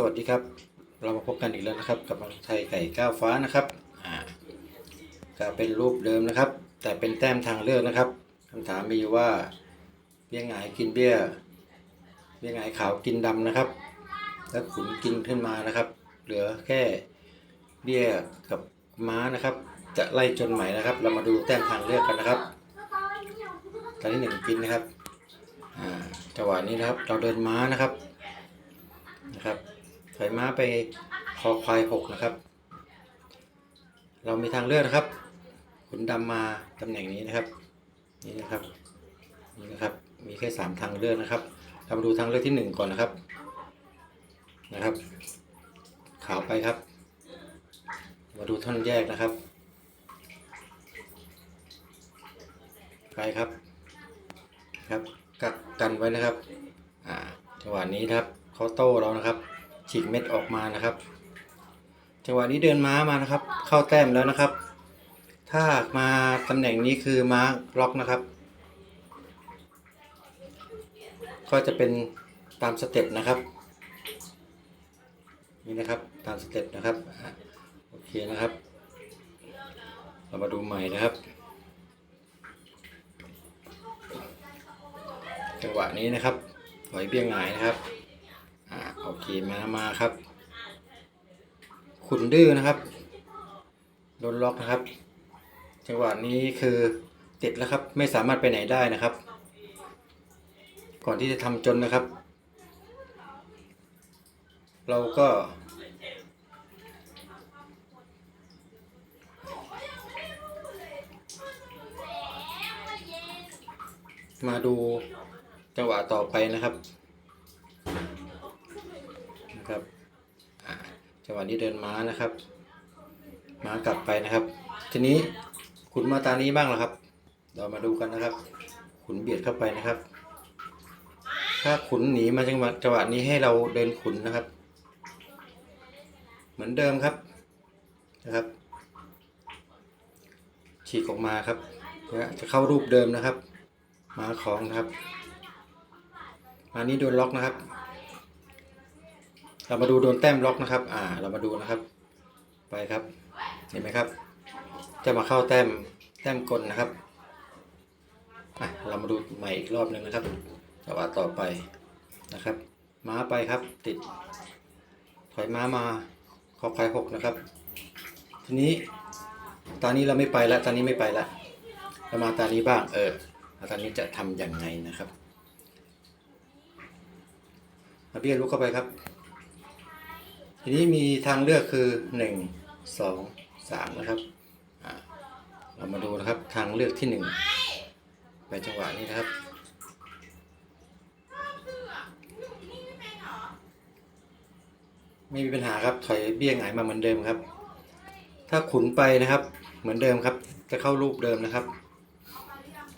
สวัสดีครับ เรามาพบกันอีกแล้วนะครับกับมังไทยไก่ก้าวฟ้านะครับอ่าก็เป็นรูปเดิมนะครับ แต่เป็นแต้มทางเลือกนะครับคำถามมีว่าเบี้ยหงายกินเบี้ยเบี้ยหงายขาวกินดำนะครับ แล้วขุนกินขึ้นมานะครับ เหลือแค่เบี้ยกับม้านะครับ จะไล่จนใหม่นะครับ เรามาดูแต้มทางเลือกกันนะครับตอนที่หนึ่งกินนะครับอ่าจังหวะนี้นะครับ เราเดินม้านะครับนะครับ ถอยม้าไปคอควายหกนะครับ เรามีทางเลือกนะครับขุนดำมาตำแหน่งนี้นะครับ นี่นะครับนี่นะครับ มีแค่สามทางเลือกนะครับ เรามาดูทางเลือกที่หนึ่งก่อนนะครับ นะครับ ขาวไปครับ มาดูท่อนแยกนะครับ ไปครับครับกักกันไว้นะครับ อ่าจังหวะนี้ครับเขาโต้เรานะครับ ฉีกเม็ดออกมานะครับ จังหวะนี้เดินม้ามานะครับ เข้าแต้มแล้วนะครับ ถ้ามาตำแหน่งนี้คือม้าล็อกนะครับ ก็จะเป็นตามสเต็ปนะครับนี่นะครับตามสเต็ปนะครับโอเคนะครับ เรามาดูใหม่นะครับ จังหวะนี้นะครับถอยเบี้ยงหงายนะครับ โอเคมามาครับ ขุนดื้อนะครับโดนล็อกนะครับ จังหวะนี้คือติดแล้วครับ ไม่สามารถไปไหนได้นะครับ ก่อนที่จะทำจนนะครับ เราก็ มาดูจังหวะต่อไปนะครับ นะครับจังหวะนี้เดินม้านะครับ ม้ากลับไปนะครับ ทีนี้ขุนมาตานี้บ้างเหรอครับ เรามาดูกันนะครับ ขุนเบียดเข้าไปนะครับ ถ้าขุนหนีมาจังหวะจังหวะนี้ให้เราเดินขุนนะครับ เหมือนเดิมครับนะครับ ฉีกออกมาครับจะเข้ารูปเดิมนะครับ มาของนะครับมานี้โดนล็อกนะครับ เรามาดูโดนแต้มล็อกนะครับ อ่า เรามาดูนะครับ ไปครับ เห็นไหมครับ จะมาเข้าแต้มแต้มกลนะครับอะเรามาดูใหม่อีกรอบหนึ่งนะครับจังหวะต่อไปนะครับ ม้าไปครับ ติด ถอยม้ามาขอควายหกนะครับ ทีนี้ตอนนี้เราไม่ไปแล้วตอนนี้ไม่ไปแล้วเรามาตอนนี้บ้าง เออตอนนี้จะทำอย่างไงนะครับเบี้ยลุกเข้าไปครับ ทีนี้มีทางเลือกคือหนึ่งสองสามนะครับอ่าเรามาดูนะครับทางเลือกที่หนึ่งไปจังหวะนี้นะครับ ไม่มีปัญหาครับถอยเบี้ยหงายมาเหมือนเดิมครับ ถ้าขุนไปนะครับเหมือนเดิมครับ จะเข้ารูปเดิมนะครับ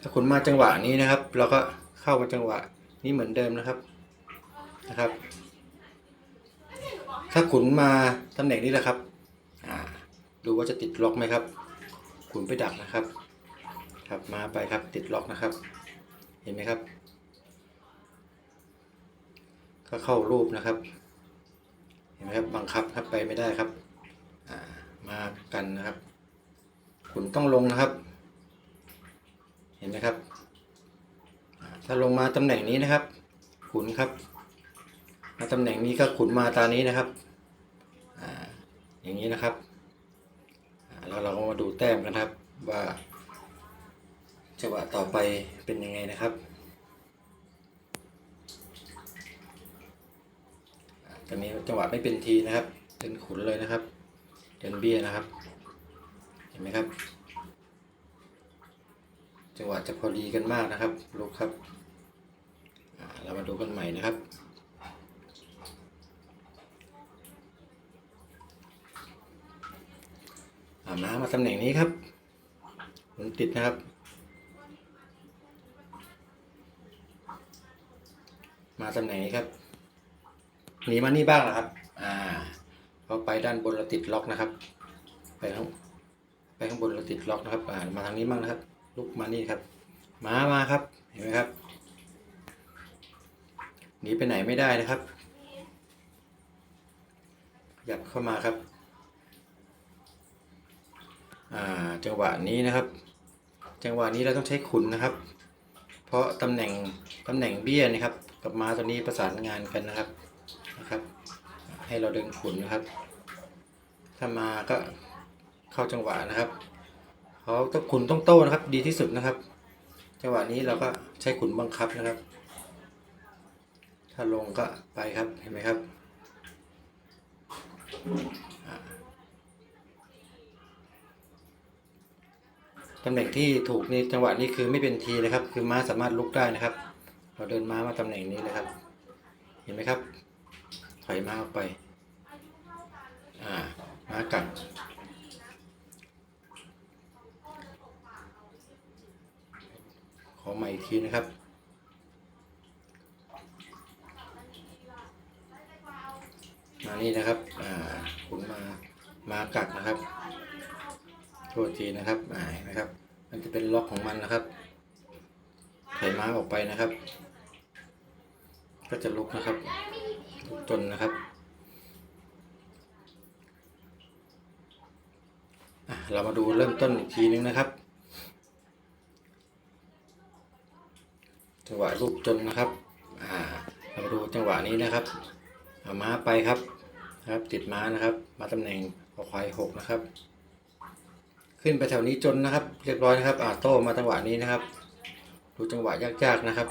ถ้าขุนมาจังหวะนี้นะครับ เราก็เข้ามาจังหวะนี้เหมือนเดิมนะครับนะครับ ถ้าขุนมาตำแหน่งนี้แหละครับดูว่าจะติดล็อกไหมครับ ขุนไปดักนะครับ ครับมาไปครับติดล็อกนะครับ เห็นไหมครับ ก็เข้ารูปนะครับ เห็นไหมครับบังคับครับไปไม่ได้ครับมากันนะครับ ขุนต้องลงนะครับ เห็นไหมครับ ถ้าลงมาตำแหน่งนี้นะครับ ขุนครับ ตำแหน่งนี้ก็ขุนมาตานี้นะครับออย่างนี้นะครับอ่าแล้วเราก็มาดูแต้มกันครับว่าจังหวะต่อไปเป็นยังไงนะครับตอนนี้จังหวะไม่เป็นทีนะครับเดินขุนเลยนะครับเดินเบี้ยนะครับ เห็นไหมครับ จังหวะจะพอดีกันมากนะครับลูกครับเรามาดูกันใหม่นะครับ อาม้ามาตำแหน่งนี้ครับมุนติดนะครับ มาตำแหน่งนี้ครับหนีมานี่บ้างนะครับ อ่าพอไปด้านบนเราติดล็อกนะครับ ไปข้างไปข้างบนเราติดล็อกนะครับ อ่า มาทางนี้บ้างนะครับ ลุกมานี่ครับ มามาครับ เห็นไหมครับ หนีไปไหนไม่ได้นะครับ หยับเข้ามาครับ จังหวะนี้นะครับ จังหวะนี้เราต้องใช้ขุนนะครับ เพราะตำแหน่งตำแหน่งเบี้ยนะครับ กับม้าตัวนี้ประสานงานกันนะครับนะครับ ให้เราเดินขุนนะครับ ถ้ามาก็เข้าจังหวะนะครับเขาต้องขุนต้องโต้นะครับ ดีที่สุดนะครับ จังหวะนี้เราก็ใช้ขุนบังคับนะครับ ถ้าลงก็ไปครับเห็นไหมครับอ่า ตำแหน่งที่ถูกในจังหวะนี้คือไม่เป็นทีนะครับ คือม้าสามารถลุกได้นะครับ เราเดินม้ามาตำแหน่งนี้นะครับ เห็นไหมครับ ถอยม้าออกไป อ่า ม้ากัดขอใหม่อีกทีนะครับ มานี่นะครับ อ่าขุนมา มากัดนะครับ โทษทีนะครับอ่านไหมครับ มันจะเป็นล็อกของมันนะครับถอยม้าออกไปนะครับ ก็จะลุกนะครับลุกจนนะครับเรามาดูเริ่มต้นอีกทีนึงนะครับจังหวะลูกจนนะครับอ่าเรามาดูจังหวะนี้นะครับเอาม้าไปครับครับ ติดม้านะครับ มาตำแหน่งขอควายหกนะครับ ขึ้นไปแถวนี้จนนะครับ เรียบร้อยนะครับอาโต้มาจังหวะนี้นะครับ ดูจังหวะยากๆนะครับ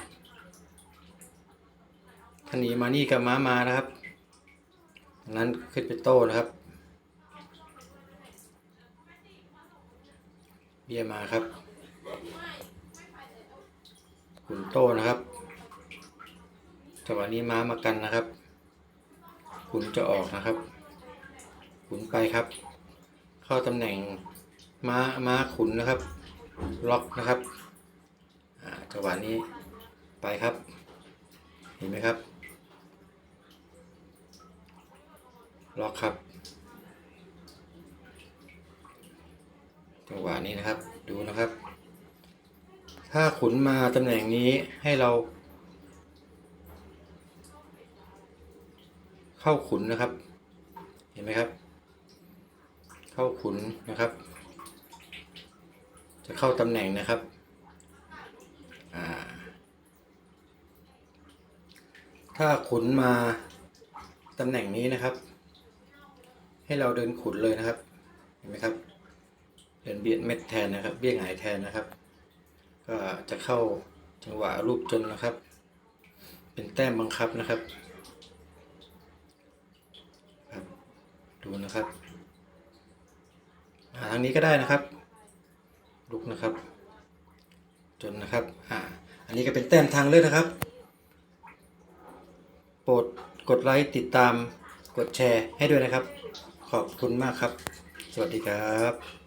ถ้าหนีมานี่กับม้ามานะครับนั้นขึ้นไปโต้นะครับเบี้ยมาครับขุนโต้นะครับจังหวะนี้ม้ามากันนะครับขุนจะออกนะครับขุนไปครับ เข้าตำแหน่ง ม้าม้าขุนนะครับ ล็อกนะครับจังหวะนี้ไปครับ เห็นไหมครับ ล็อกครับจังหวะนี้นะครับดูนะครับ ถ้าขุนมาตำแหน่งนี้ให้เรา เข้าขุนนะครับ เห็นไหมครับ เข้าขุนนะครับ จะเข้าตำแหน่งนะครับถ้าขุนมาตำแหน่งนี้นะครับ ให้เราเดินขุนเลยนะครับ เห็นไหมครับ เดินเบียดเม็ดแทนนะครับ เบี้ยหงายแทนนะครับ ก็จะเข้าจังหวะรูปจนนะครับ เป็นแต้มบังคับนะครับครับ ดูนะครับทางนี้ก็ได้นะครับ ลุกนะครับ จนนะครับ อ่า อันนี้ก็เป็นแต้มทางเลือกนะครับ โปรดกดไลค์ติดตามกดแชร์ให้ด้วยนะครับ ขอบคุณมากครับ สวัสดีครับ